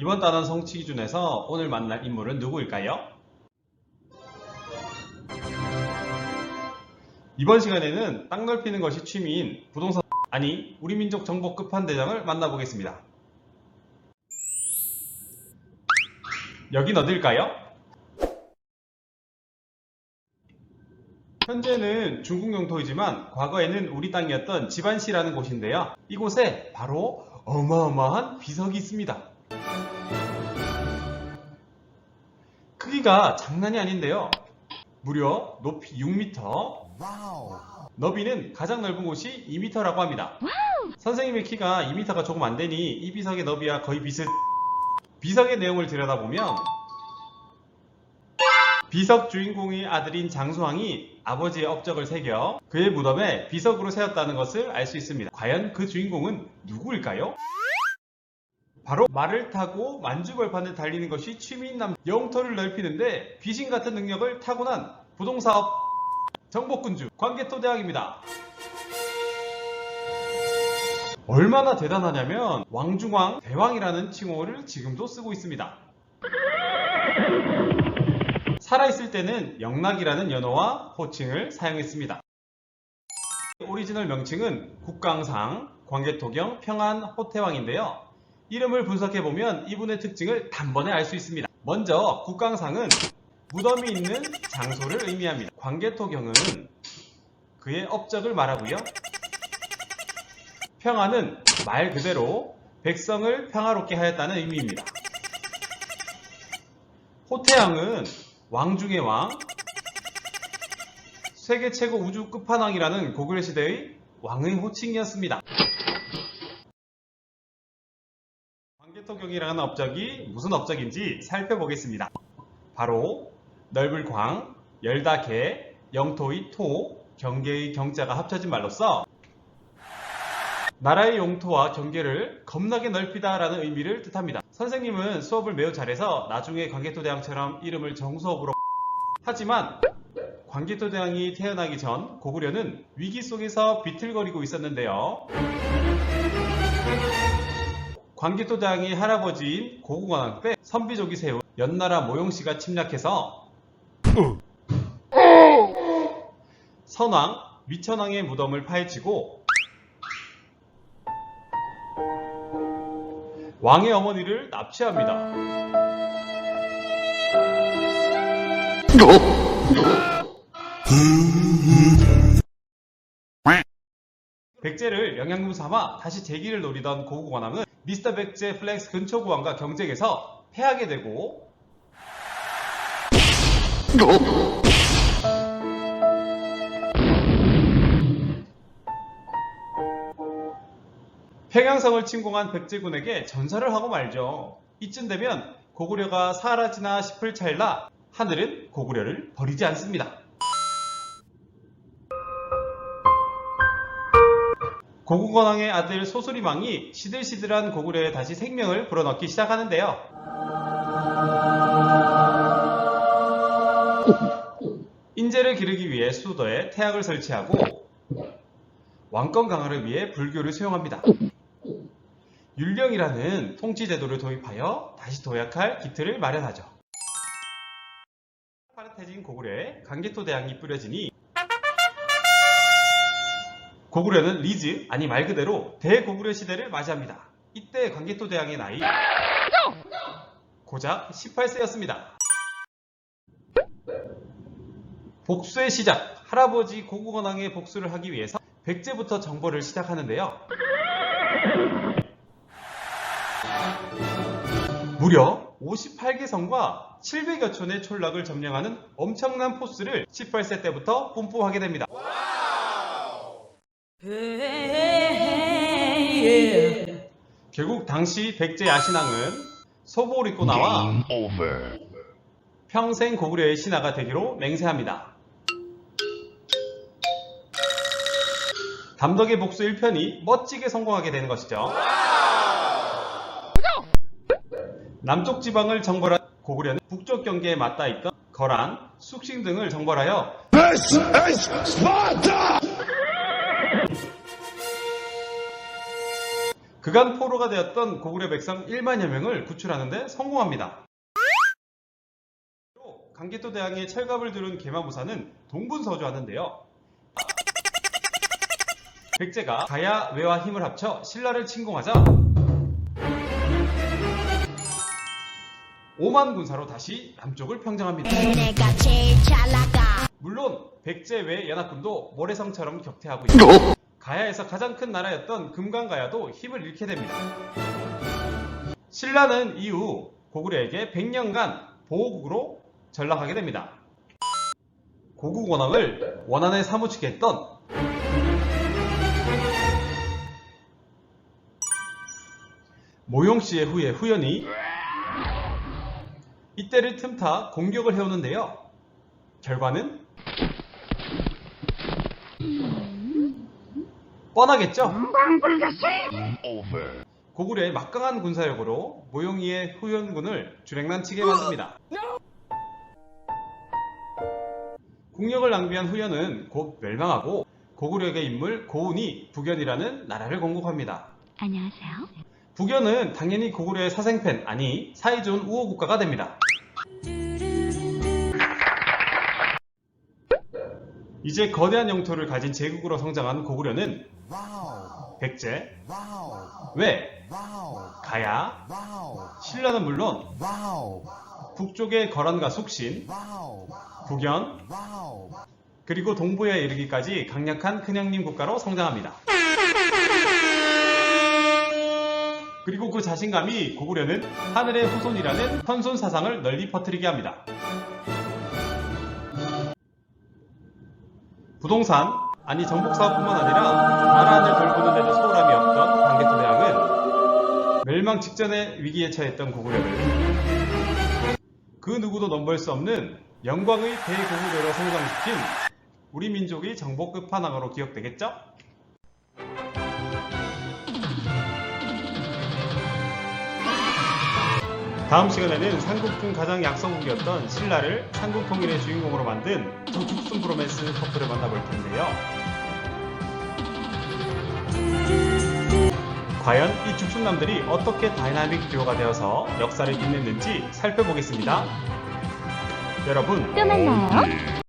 이번 단원 성취 기준에서 오늘 만날 인물은 누구일까요? 이번 시간에는 땅 넓히는 것이 취미인 부동산 아니 우리 민족 정복 끝판대장을 만나보겠습니다. 여긴 어딜까요? 현재는 중국 영토이지만 과거에는 우리 땅이었던 지반시라는 곳인데요. 이곳에 바로 어마어마한 비석이 있습니다. 크기가 장난이 아닌데요. 무려 높이 6m, 너비는 가장 넓은 곳이 2m라고 합니다. 선생님의 키가 2m가 조금 안 되니 이 비석의 너비와 거의 비슷. 비석의 내용을 들여다보면 비석 주인공의 아들인 장수왕이 아버지의 업적을 새겨 그의 무덤에 비석으로 세웠다는 것을 알 수 있습니다. 과연 그 주인공은 누구일까요? 바로 말을 타고 만주벌판을 달리는 것이 취미인 남 영토를 넓히는데 귀신 같은 능력을 타고난 부동사업 정복군주 광개토대왕입니다. 얼마나 대단하냐면 왕중왕 대왕이라는 칭호를 지금도 쓰고 있습니다. 살아있을 때는 영락이라는 연어와 호칭을 사용했습니다. 오리지널 명칭은 국강상, 광개토경, 평안, 호태왕인데요. 이름을 분석해보면 이분의 특징을 단번에 알 수 있습니다. 먼저 국강상은 무덤이 있는 장소를 의미합니다. 광개토경은 그의 업적을 말하고요. 평안은 말 그대로 백성을 평화롭게 하였다는 의미입니다. 호태양은 왕 중의 왕, 세계 최고 우주 끝판왕이라는 고구려 시대의 왕의 호칭이었습니다. 광개토경이라는 업적이 무슨 업적인지 살펴보겠습니다. 바로 넓을 광, 열다 개, 영토의 토, 경계의 경자가 합쳐진 말로써 나라의 영토와 경계를 겁나게 넓히다라는 의미를 뜻합니다. 선생님은 수업을 매우 잘해서 나중에 광개토 대왕처럼 이름을 정수업으로 하지만 광개토 대왕이 태어나기 전 고구려는 위기 속에서 비틀거리고 있었는데요. 광개토대왕이 할아버지인 고구관왕 때 선비족이 세운 연나라 모용씨가 침략해서 선왕, 미천왕의 무덤을 파헤치고 왕의 어머니를 납치합니다. 백제를 영양금 삼아 다시 재기를 노리던 고구관왕은 미스터 백제 플렉스 근처 구왕과 경쟁에서 패하게 되고 평양성을 침공한 백제군에게 전사를 하고 말죠. 이쯤 되면 고구려가 사라지나 싶을 찰나 하늘은 고구려를 버리지 않습니다. 고구건왕의 아들 소수리망이 시들시들한 고구려에 다시 생명을 불어넣기 시작하는데요. 인재를 기르기 위해 수도에 태학을 설치하고 왕권 강화를 위해 불교를 수용합니다. 율령이라는 통치 제도를 도입하여 다시 도약할 기틀을 마련하죠. 파릇해진 고구려에 강개토 대왕이 뿌려지니 고구려는 리즈 아니 말 그대로 대고구려 시대를 맞이합니다. 이때 강개토 대왕의 나이 고작 18세였습니다. 복수의 시작 할아버지 고구건왕의 복수를 하기 위해서 백제부터 정벌을 시작하는데요. 무려 58개 성과 700여 촌의 촌락을 점령하는 엄청난 포스를 18세 때부터 뿜뿜하게 됩니다. 결국 당시 백제 야신왕은 소복을 입고 나와. 평생 고구려의 신하가 되기로 맹세합니다. 담덕의 복수 1편이 멋지게 성공하게 되는 것이죠. 남쪽 지방을 정벌한 고구려는 북쪽 경계에 맞닿아 있던 거란, 숙신 등을 정벌하여 This is Sparta! 그간 포로가 되었던 고구려 백성 1만여 명을 구출하는데 성공합니다. 또 강개토 대왕의 철갑을 두른 계마무사는 동분서주하는데요. 백제가 가야, 외와 힘을 합쳐 신라를 침공하자 5만 군사로 다시 남쪽을 평정합니다. 물론 백제 외 연합군도 모래성처럼 격퇴하고 있고 가야에서 가장 큰 나라였던 금강가야도 힘을 잃게 됩니다. 신라는 이후 고구려에게 100년간 보호국으로 전락하게 됩니다. 고국 원왕을 원한에 사무치게 했던 모용 씨의 후예 후연이 이때를 틈타 공격을 해오는데요. 결과는 뻔하겠죠? 고구려의 막강한 군사력으로 모용이의 후연군을 주랭난치게 만듭니다. 국력을 낭비한 후연은 곧 멸망하고 고구려의 인물 고운이 북연이라는 나라를 건국합니다. 안녕하세요 북연은 당연히 고구려의 사생팬 아니 사이좋은 우호 국가가 됩니다. 이제 거대한 영토를 가진 제국으로 성장한 고구려는 백제, 왜, 가야, 신라는 물론 북쪽의 거란과 숙신, 북연, 그리고 동부에 이르기까지 강력한 큰형님 국가로 성장합니다. 그리고 그 자신감이 고구려는 하늘의 후손이라는 선손 사상을 널리 퍼뜨리게 합니다. 부동산, 아니 정복사업뿐만 아니라 나라를 돌보는 데도 소홀함이 없던 강개토 대왕은 멸망 직전의 위기에 처했던 고구려를 그 누구도 넘볼 수 없는 영광의 대고구려로 성장시킨 우리 민족의 정복 끝판왕으로 기억되겠죠? 다음 시간에는 삼국 중 가장 약성국이었던 신라를 삼국 통일의 주인공으로 만든 두 죽순 브로맨스 커플을 만나볼 텐데요. 과연 이 죽순남들이 어떻게 다이나믹 듀오가 되어서 역사를 빛냈는지 살펴보겠습니다. 여러분 또 만나요